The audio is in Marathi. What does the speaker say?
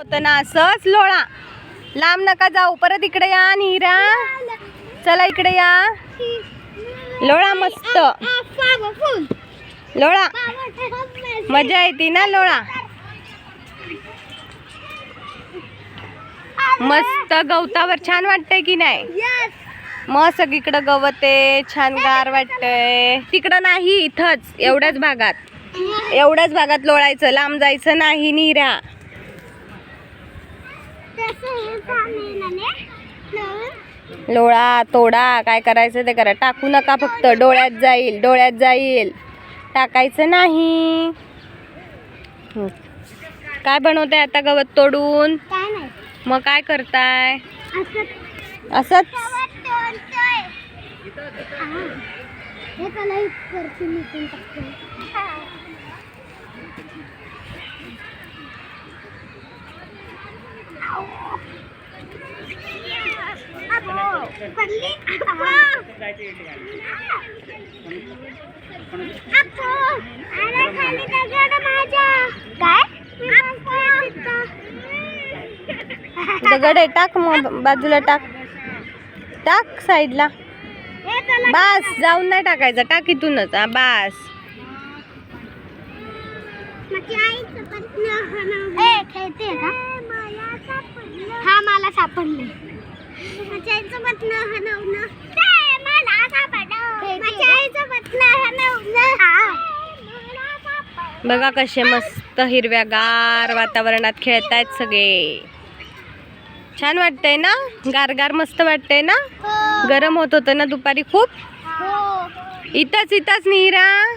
होतं ना असंच लोळा. लांब नका जाऊ परत इकडे या नीरा. चला इकडे या. लोळा मस्त. लोळा. मजा येते ना लोळा. मस्त गवतावर छान वाटतंय की नाही? मग सगळीकडं गवत आहे छान गार वाटतंय. तिकडं नाही इथंच एवढ्याच भागात. एवढ्याच भागात लोळायचं लांब जायचं नाही नीरा. लोळा तोडा काय करायचं ते करा. टाकू नका फक्त. डोळ्यात जाईल डोळ्यात जाईल. टाकायचं नाही. काय बनवताय आता गवत तोडून? मग काय करताय? असंच. दगड आहे टाक मग बाजूला टाक. टाक साईडला. बास जाऊन नाही टाकायचा टाक इथूनच. बास. खेळते का? सापडले. हलवणं मला हलवणं बघा कसे मस्त हिरव्यागार वातावरणात खेळतायत सगळे. छान वाटतंय ना? गार गार मस्त वाटतंय ना? हो. गरम होत होतं ना दुपारी खूप? हो. इथंच इथंच नीरा.